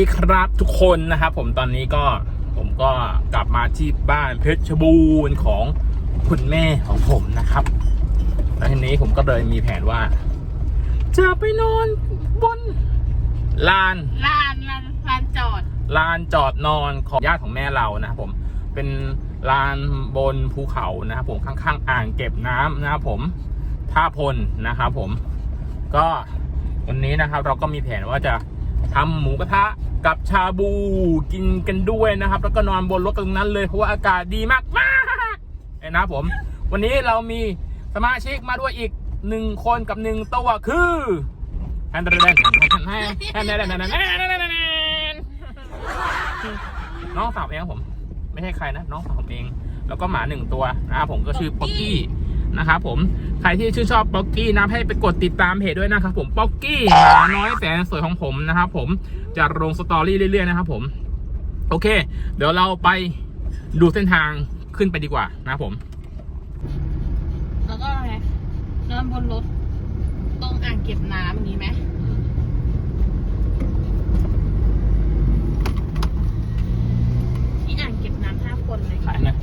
ดีครับทุกคนนะครับผมตอนนี้ก็ผมก็กลับมาที่บ้านเพชรบูรณ์ของคุณแม่ของผมนะครับแล้วทีนี้ผมก็เลยมีแผนว่า จะไปนอนบนลานลานลานลานจอดลานจอดนอนของญาติของแม่เรานะครับผมเป็นลานบนภูเขานะครับผมข้างๆ อ่างเก็บน้ำนะครับผมท่าพลนะครับผม ก็วันนี้นะครับเราก็มีแผนว่าจะ ทำหมูกระทะกับชาบูกินกันด้วยนะครับ แล้วก็นอนบนรถตรงนั้นเลยเพราะว่าอากาศดีมากมากๆนะผม วันนี้เรามีสมาชิกมาด้วยอีกหนึ่งคนกับหนึ่งตัวคือแอนเดรนแอนเดรแดนแอนเดรนแอร์แดนแฮนเดอร์แดนน้องสาวเองครับผม ไม่ใช่ใครนะ น้องสาวผมเอง แล้วก็หมาหนึ่งตัวนะผมก็ชื่อป๊อกกี้ นะครับผมใครที่ชื่นชอบป๊อกกี้นะให้ไปกดติดตามเพจด้วยนะครับผมป๊อกกี้หมาน้อยแสนสวยของผมนะครับผมจะลงสตอรี่เรื่อยๆนะครับผม โอเค เดี๋ยวเราไปดูเส้นทางขึ้นไปดีกว่านะครับผม แล้วก็อะไรนอนบนรถตรงอ่างเก็บน้ำอย่างนี้ไหมที่อ่างเก็บน้ำท่าคนเลยขายนะ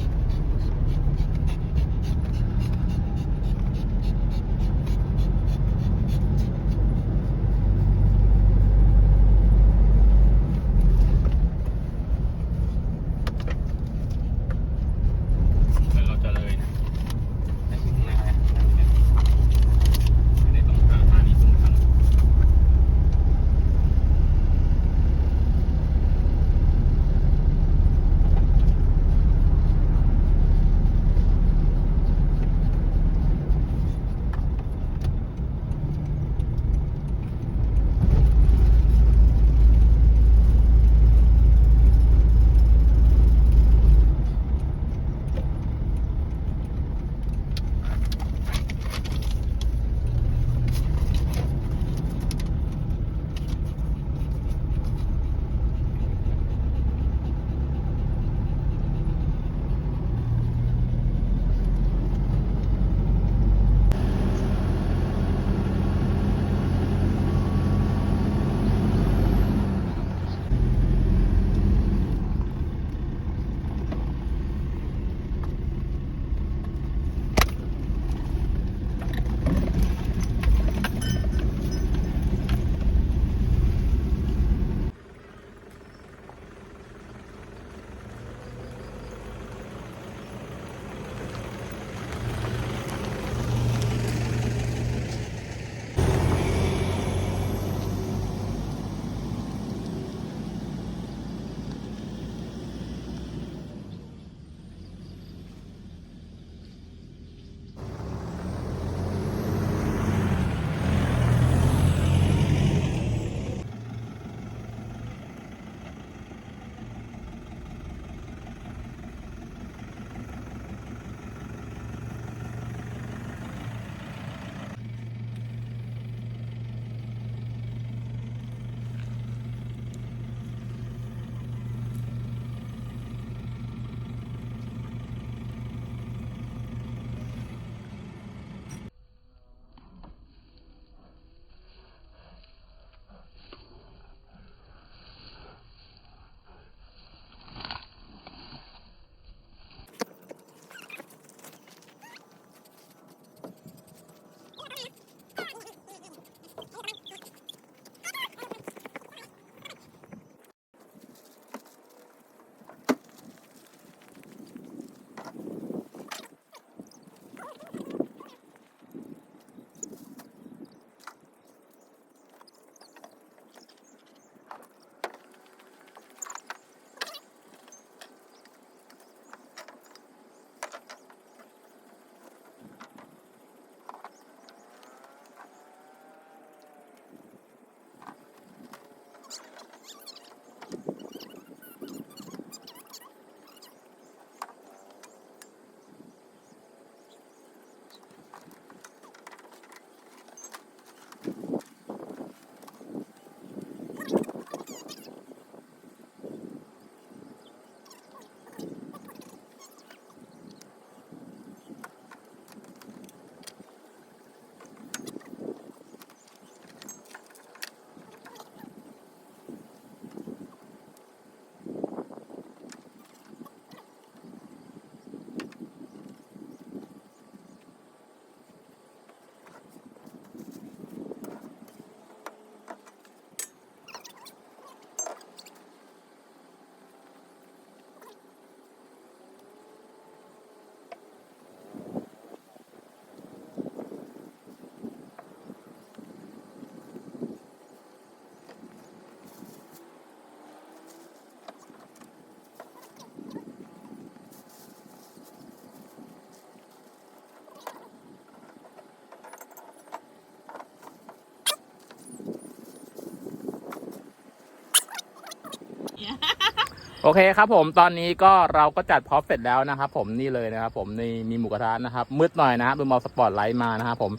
โอเคครับผมตอนนี้ก็เราก็จัดพร็อพเสร็จแล้วนะครับผมนี่เลยนะครับผมนี่มีหมูกระทะนะครับ มืดหน่อยนะครับดูมอสปอร์ตไลท์มานะครับผม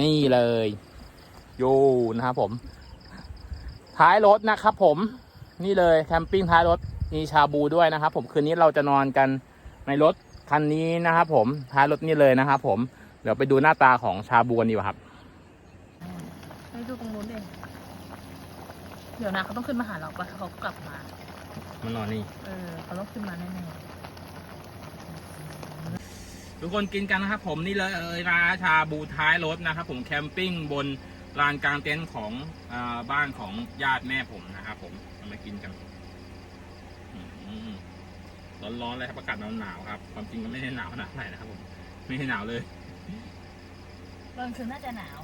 นี่เลยโยูนะครับผม ท้ายรถนะครับผมนี่เลยแคมปิ้งท้ายรถมีชาบูด้วยนะครับ ผมคืนนี้เราจะนอนกันในรถคันนี้นะครับผมท้ายรถนี่เลยนะครับผมเดี๋ยวไปดูหน้าตาของชาบูกันดีกว่าครับไปดูตรงนู้นเลยเดี๋ยวนะเขาต้องขึ้นมาหาเราปะเขากลับมา มานอนนี่ เออเขาต้องขึ้นมาแน่ทุกคนกินกันนะครับผมนี่เลยร้านชาบูท้ายรถนะครับผมแคมปิ้งบนลานกลางเต็นท์ของอาบ้านของญาติแม่ผมนะครับผมเอามากินกันอืมร้อนๆเลยครับอากาศหนาวๆครับ ความจริงก็ไม่ได้หนาวขนาดไหนนะครับผม ไม่ได้หนาวเลยๆตอนคืนน่าจะหนาว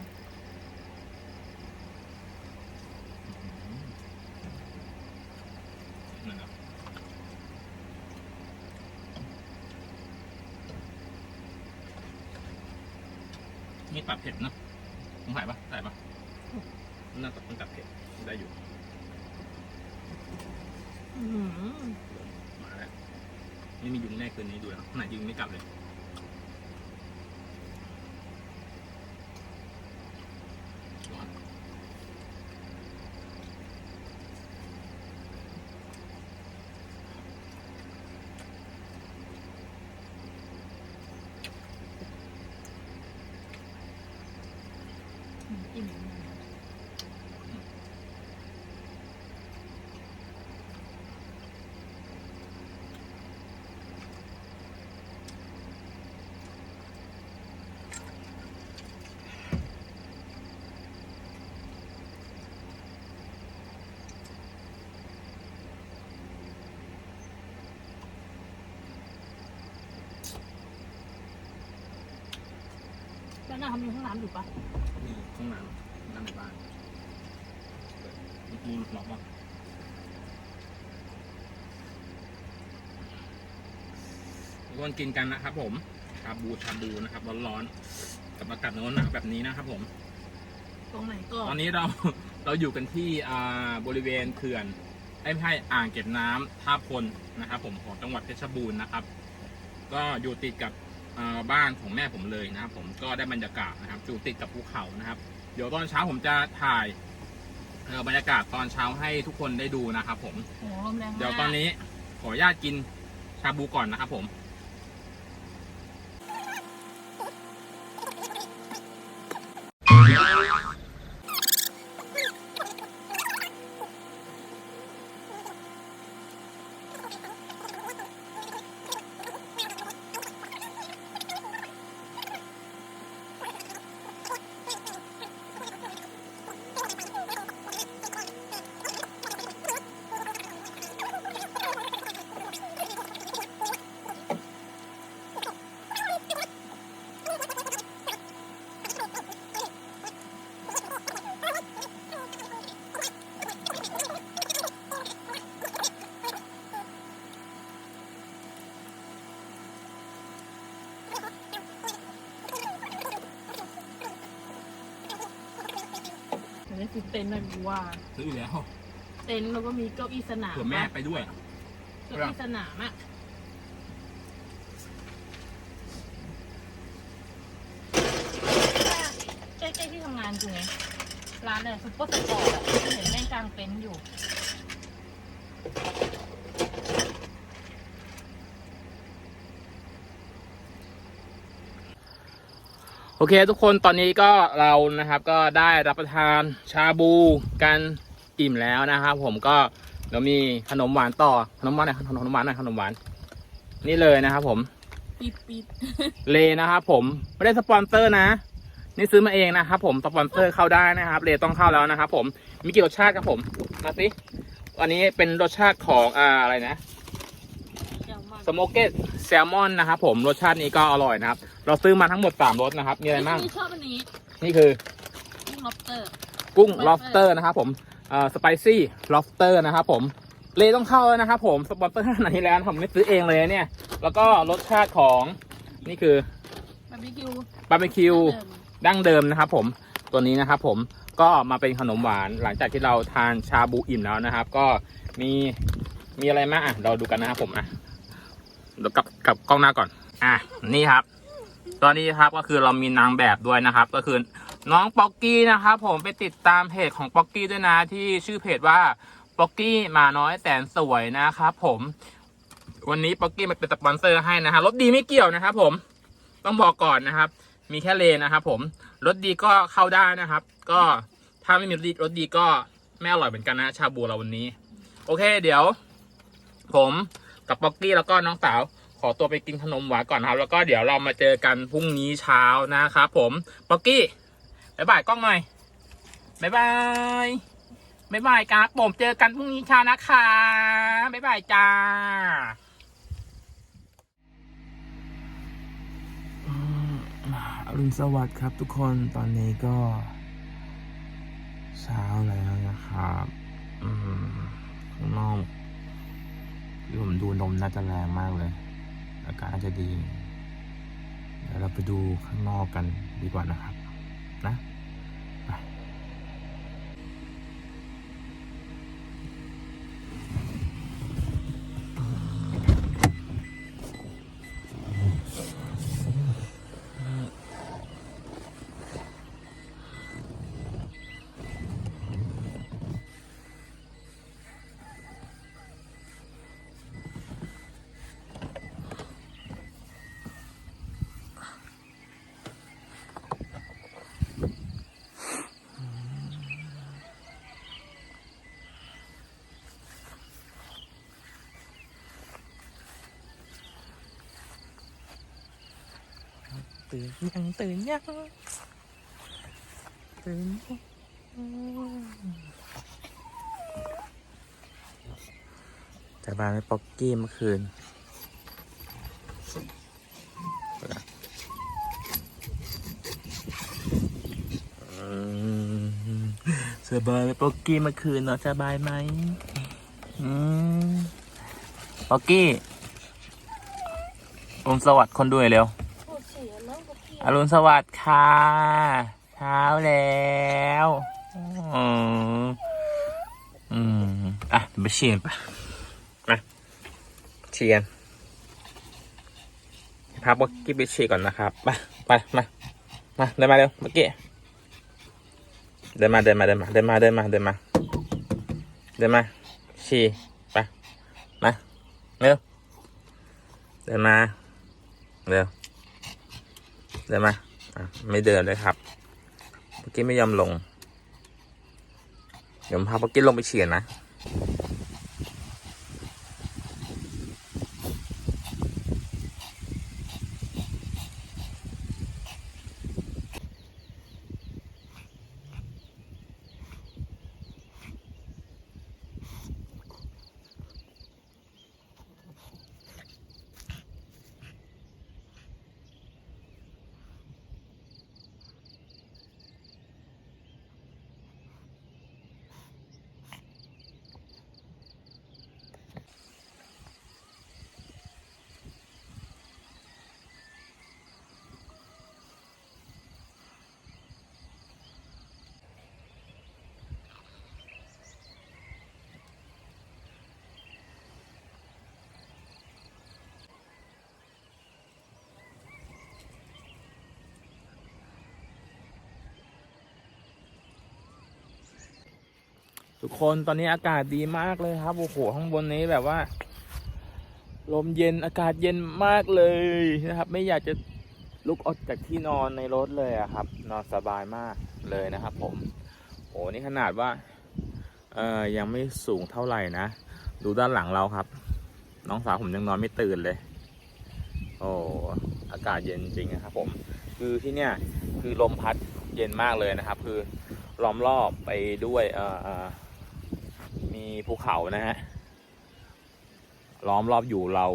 นั่นครับ นี่ปรับเผ็ดเนอะผมใส่ปะใส่ปะน่าจะต้องจับเผ็ดได้อยู่อื้อหือมาแล้วไม่มียุงแน่คืนนี้ดูแล้วไหนยุงไม่กลับเลย อิ่มแล้วน้าเขามีห้องน้ำอยู่ปะ มีห้องน้ำน้ำในบ้านมี ลอกป่ะทุกคนกินกันนะครับผมชาบูชาบูนะครับร้อนๆกับอากาศหนาวๆแบบนี้นะครับผม ตรงไหนก่อนตอนนี้เราเราอยู่กันที่อ่าบริเวณเขื่อนไอ้ไม่ใช่อ่างเก็บน้ำท่าพลนะครับ ผมของจังหวัดเพชรบูรณ์นะครับ ก็อยู่ติดกับอ่าบ้านของแม่ผมเลยนะครับ ผมก็ได้บรรยากาศนะครับอยู่ติดกับภูเขานะครับ เดี๋ยวตอนเช้าผมจะถ่าย บรรยากาศตอนเช้าให้ทุกคนได้ดูนะครับผม โอ้โหลมแรงมาก เดี๋ยวตอนนี้ขออนุญาตกินชาบูก่อนนะครับผม คือเต็นท์เลยกูว่า ซื้ออยู่แล้วเต็นท์แล้วก็มีเก้าอี้สนามเผื่อแม่ไปด้วย เก้าอี้สนามอะใกล้ๆที่ทำงานกูไงร้านเนี่ยซุปเปอร์สปอร์ตอะเห็นแม่งกลางเต็นท์อยู่ โอเคทุกคนตอนนี้ก็เรานะครับก็ได้รับประทานชาบูกันอิ่มแล้วนะครับผมก็เดี๋ยวมีขนมหวานต่อขนมหวานหน่อยขนมหวานหน่อยขนมหวาน นี่เลยนะครับผมปิดปิดเลนะครับผมไม่ได้สปอนเซอร์นะ นี่ซื้อมาเองนะครับผมสปอนเซอร์เข้าได้นะครับเลต้องเข้าแล้วนะครับผมมีกี่รสชาติครับผมมาสิอันนี้เป็นรสชาติของอ่าอะไรนะ สโมเกตแซลมอนนะครับผมรสชาตินี้ก็อร่อยนะครับ เราซื้อมาทั้งหมด3รสนะครับ มีอะไรบ้างนี่ชอบอันนี้นี่คือนี่ล็อบสเตอร์กุ้ง Lobster lobster นะครับผมเอ่อสไปซี่ lobster นะครับผมเลต้องเข้าแล้วนะครับผมสปอนเซอร์ขนาดนี้แล้วผมไม่ซื้อเองเลยเนี่ย แล้วก็รสชาติของนี่คือบาร์บีคิวบาร์บีคิวเดิมดั้งเดิมนะครับผมตัวนี้นะครับผมก็มาเป็นขนมหวานหลังจากที่เราทานชาบูอิ่มแล้วนะครับ ก็มีมีอะไรมากอะเราดูกันนะครับผมอะ เดี๋ยวกลับกลับกล้องหน้าก่อน อะนี่ครับ ตอนนี้ครับก็คือเรามีนางแบบด้วยนะครับ ก็คือน้องป๊อกกี้นะครับผมไปติดตามเพจของป๊อกกี้ด้วยนะที่ชื่อเพจว่าป๊อกกี้มาน้อยแสนสวยนะครับผม วันนี้ป๊อกกี้มาเป็นสปอนเซอร์ให้นะฮะรถดีไม่เกี่ยวนะครับผมต้องบอกก่อนนะครับ มีแค่เลนนะครับผมรถดีก็เข้าได้นะครับ ก็ถ้าไม่มีรถดีรถดีก็ไม่อร่อยเหมือนกันนะ ชาบูเราวันนี้ โอเค เดี๋ยว ผม กับป๊อกกี้แล้วก็น้องสาวขอตัวไปกินขนมหวานก่อนครับ แล้วก็เดี๋ยวเรามาเจอกันพรุ่งนี้เช้านะครับผมป๊อกกี้บ๊ายบายกล้องหน่อยบ๊ายบายบ๊ายบายครับผมเจอกันพรุ่งนี้เช้านะคะบ๊ายบายจ้าอรุณสวัสดิ์ครับทุกคนตอนนี้ก็ เช้าแล้วนะครับอืมข้างนอก ที่ผมดูนมน่าจะแรงมากเลย อากาศน่าจะดี เดี๋ยวเราไปดูข้างนอกกันดีกว่านะครับ นะ ตื่นยังตื่นยังตื่นแต่บานไม่ป๊อกกี้เมื่อคืนสบายไหมป๊อกกี้เมื่อคืนเนาะสบายไหมอืมป๊อกกี้อมสวัสดิ์คนด้วยเร็ว อรุณสวัสดิ์ค่ะ เช้าแล้วอืมอืมอะไปเชียนไปมาเชียนพาเมื่อกี้ไปเชียก่อนนะครับไปไปมามาเดินมาเร็วเมื่อกี้เดินมาเดินมาเดินมาเดินมาเดินมาเดินมาเดินมาชีไปมาเร็วเดินมาเร็ว ได้ไหมไม่เดินเลยครับเมื่อกี้ไม่ยอมลง เดี๋ยวผมพาเมื่อกี้ลงไปเฉียนนะ ทุกคนตอนนี้อากาศดีมากเลยครับโอ้โหข้างบนนี้แบบว่า ลมเย็นอากาศเย็นมากเลยนะครับ ไม่อยากจะลุกออกจากที่นอนในรถเลยอะครับ นอนสบายมากเลยนะครับผมโอ้นี่ขนาดว่าเออยังไม่สูงเท่าไหร่นะดูด้านหลังเราครับ น้องสาวผมยังนอนไม่ตื่นเลย โอ้อากาศเย็นจริงนะครับ ผม คือที่เนี่ยคือลมพัดเย็นมากเลยนะครับ คือล้อมรอบไปด้วยเอ่อ ภูเขานะฮะล้อมรอบอยู่เรา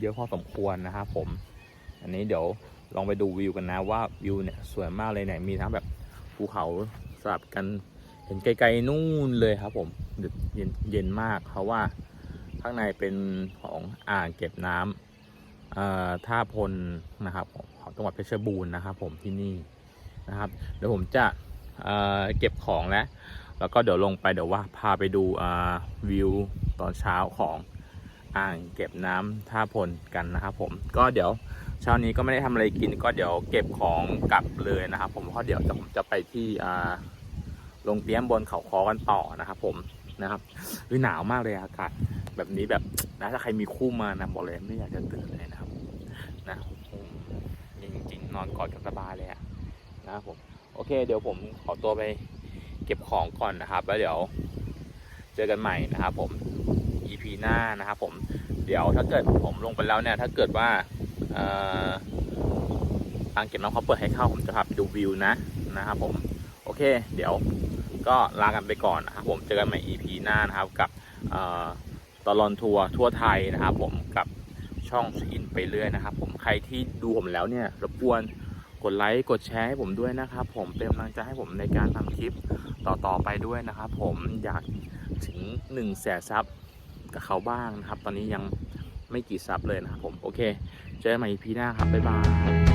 เยอะพอสมควรนะครับผม อันนี้เดี๋ยวลองไปดูวิวกันนะว่าวิวเนี่ยสวยมากเลยเนี่ยมีทั้งแบบภูเขาสลับกันเห็นไกลๆนู่นเลยครับผมเย็นเย็นมากเพราะว่าข้างในเป็นของอ่างเก็บน้ำอ่อท่าพลนะครับของจังหวัดเพชรบูรณ์นะครับผมที่นี่นะครับเดี๋ยวผมจะเอ่อเก็บของแล้ว แล้วก็เดี๋ยวลงไปเดี๋ยวว่าพาไปดูวิวตอนเช้าของอ่างเก็บน้ำท่าพลกันนะครับผมก็เดี๋ยวเช้านี้ก็ไม่ได้ทำอะไรกิน ก็เดี๋ยวเก็บของกลับเลยนะครับ ผมเพราะเดี๋ยวจะผมจะไปที่ลงเตี้ยมบนเขาคอกันต่อนะครับ ผมนะครับคือหนาวมากเลยอากาศแบบนี้แบบนะถ้าใครมีคู่มานะบอกเลยไม่อยากจะตื่นเลยนะครับนะจริงๆนอนกอดกันสบายเลยอะนะครับผมโอเค เดี๋ยวผมขอตัวไป เก็บของก่อนนะครับ แล้วเดี๋ยวเจอกันใหม่นะครับ ผม EP หน้านะครับ ผม เดี๋ยวถ้าเกิดผมลงไปแล้วเนี่ย ถ้าเกิดว่าอ่างเก็บน้ำเขาเปิดให้เข้าผมจะพาไปดูวิวนะนะครับ ผม โอเค เดี๋ยวก็ลากันไปก่อนนะครับผมเจอกันใหม่ EP หน้านะครับ กับตลอนทัวร์ทั่วไทยนะครับ ผมกับช่องอินไปเรื่อยนะครับ ผมใครที่ดูผมแล้วเนี่ยรบกวนกดไลค์กดแชร์ให้ผมด้วยนะครับ ผมเป็นกำลังใจให้ผมในการทำคลิป ต่อๆไปด้วยนะครับ ผมอยากถึง1นึ่งแสนซับกับเขาบ้างนะครับ ตอนนี้ยังไม่กี่ซับเลยนะครับผม โอเค เจอกันใหม่ EP หน้าครับ บ๊ายบาย